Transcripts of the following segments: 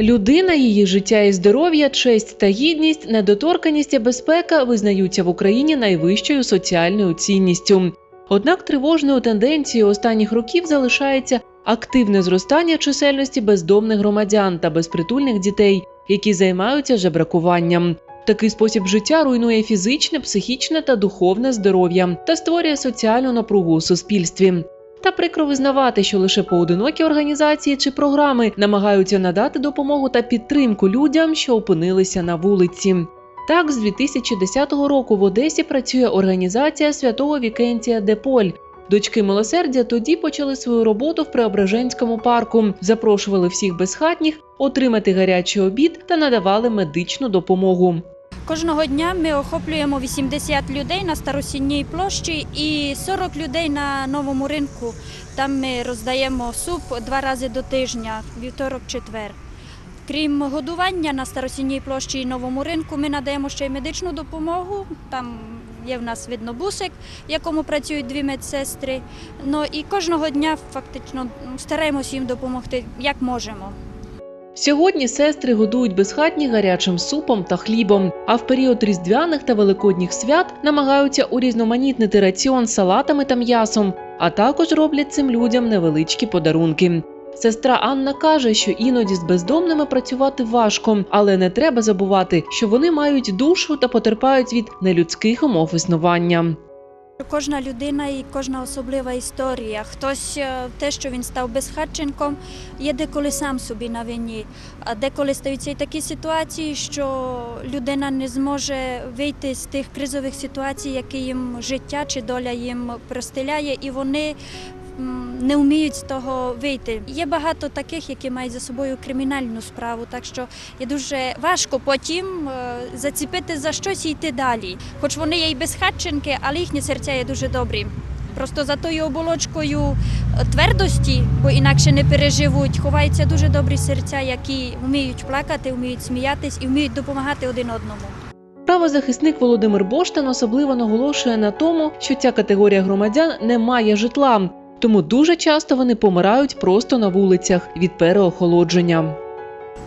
Людина, її життя і здоров'я, честь та гідність, недоторканість і безпека визнаються в Україні найвищою соціальною цінністю. Однак тривожною тенденцією останніх років залишається активне зростання чисельності бездомних громадян та безпритульних дітей, які займаються жебракуванням. Такий спосіб життя руйнує фізичне, психічне та духовне здоров'я та створює соціальну напругу у суспільстві. Та прикро визнавати, що лише поодинокі організації чи програми намагаються надати допомогу та підтримку людям, що опинилися на вулиці. Так, з 2010 року в Одесі працює організація святого Вікентія Деполь. Дочки милосердя тоді почали свою роботу в Преображенському парку, запрошували всіх безхатніх отримати гарячий обід та надавали медичну допомогу. Кожного дня ми охоплюємо 80 людей на старосінній площі і 40 людей на новому ринку. Там ми роздаємо суп два рази до тижня, вівторок, четвер. Крім годування на старосінній площі і новому ринку, ми надаємо ще й медичну допомогу. Там є в нас видно бусик, в якому працюють дві медсестри. Ну і кожного дня фактично стараємося їм допомогти як можемо. Сьогодні сестри годують безхатніх гарячим супом та хлібом, а в період різдвяних та великодніх свят намагаються урізноманітнити раціон салатами та м'ясом, а також роблять цим людям невеличкі подарунки. Сестра Анна каже, що іноді з бездомними працювати важко, але не треба забувати, що вони мають душу та потерпають від нелюдських умов існування. Кожна людина і кожна особлива історія. Хтось е, те, що він став безхатченком, є деколи сам собі на вині. А деколи стаються і такі ситуації, що людина не зможе вийти з тих кризових ситуацій, які їм життя чи доля їм простеляє, і вони не вміють з того вийти. Є багато таких, які мають за собою кримінальну справу, так що є дуже важко потім е, заціпити за щось і йти далі. Хоч вони є й безхатченки, але їхні серця є дуже добрі. Просто за тою оболочкою е, твердості, бо інакше не переживуть, ховаються дуже добрі серця, які вміють плакати, вміють сміятись і вміють допомагати один одному. Правозахисник Володимир Боштан особливо наголошує на тому, що ця категорія громадян не має житла, тому дуже часто вони помирають просто на вулицях від переохолодження.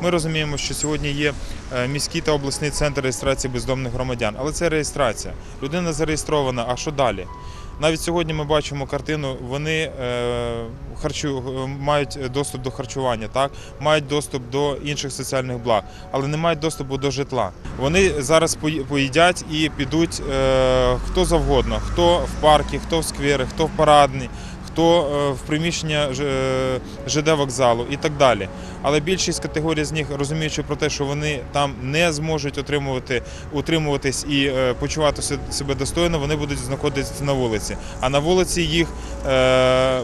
Ми розуміємо, що сьогодні є е, міський та обласний центр реєстрації бездомних громадян, але це реєстрація. Людина зареєстрована, а що далі? Навіть сьогодні ми бачимо картину, вони е, харчу, е, мають доступ до харчування, так? мають доступ до інших соціальних благ, але не мають доступу до житла. Вони зараз пої- поїдять і підуть хто завгодно, хто в парки, хто в сквери, хто в парадні, хто е, в приміщення Ж- е, ЖД вокзалу і так далі. Але більшість категорій з них, розуміючи про те, що вони там не зможуть отримувати, утримуватись і е, почувати себе достойно, вони будуть знаходитися на вулиці. А на вулиці їх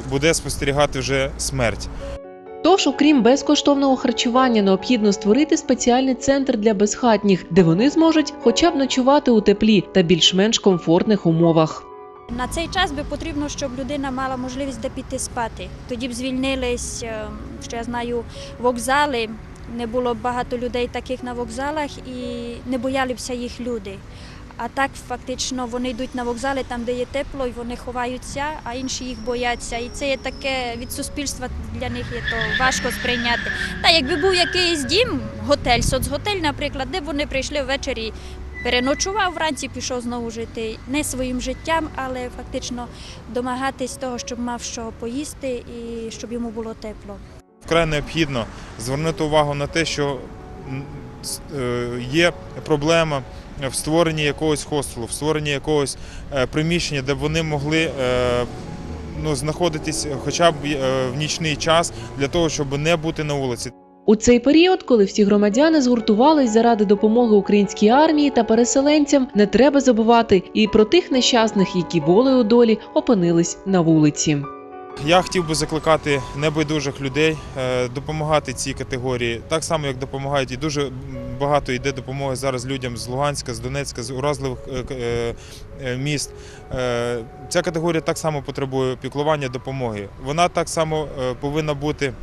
буде спостерігати вже смерть. Тож, окрім безкоштовного харчування, необхідно створити спеціальний центр для безхатніх, де вони зможуть хоча б ночувати у теплі та більш-менш комфортних умовах. На цей час би потрібно, щоб людина мала можливість де піти спати. Тоді б звільнились, е, що я знаю, вокзали. Не було багато людей таких на вокзалах і не боялися їх люди. А так фактично вони йдуть на вокзали там, де є тепло, і вони ховаються, а інші їх бояться. І це є таке від суспільства для них є то важко сприйняти. Та якби був якийсь дім, готель, соцготель, наприклад, де вони прийшли ввечері переночував вранці, пішов знову жити не своїм життям, але фактично домагатись того, щоб мав що поїсти і щоб йому було тепло. Вкрай необхідно звернути увагу на те, що е, є проблема в створенні якогось хостелу, в створенні якогось е, приміщення, де б вони могли е, ну, знаходитись хоча б в нічний час для того, щоб не бути на вулиці. У цей період, коли всі громадяни згуртувались заради допомоги українській армії та переселенцям, не треба забувати і про тих нещасних, які волею долі опинились на вулиці. Я хотів би закликати небайдужих людей е, допомагати цій категорії, так само як допомагають і дуже багато йде допомоги зараз людям з Луганська, з Донецька, з уразливих е, е, міст. Ця категорія так само потребує піклування допомоги. Вона так само повинна бути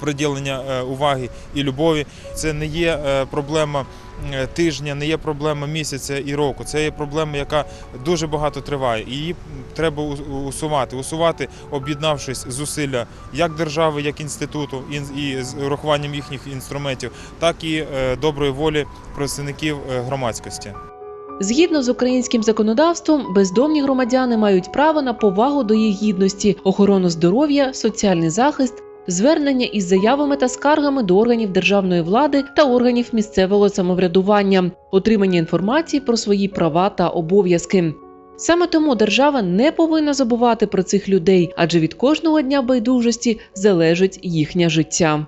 приділення е, уваги і любові. Це не є е, проблема е, тижня, не є проблема місяця і року. Це є проблема, яка дуже багато триває. І її треба усувати, усувати, об'єднавшись зусилля як держави, як інституту, і- з урахуванням їхніх інструментів, так і доброї волі представників громадськості. Згідно з українським законодавством, бездомні громадяни мають право на повагу до їх гідності, охорону здоров'я, соціальний захист, звернення із заявами та скаргами до органів державної влади та органів місцевого самоврядування, отримання інформації про свої права та обов'язки. Саме тому держава не повинна забувати про цих людей, адже від кожного дня байдужості залежить їхнє життя.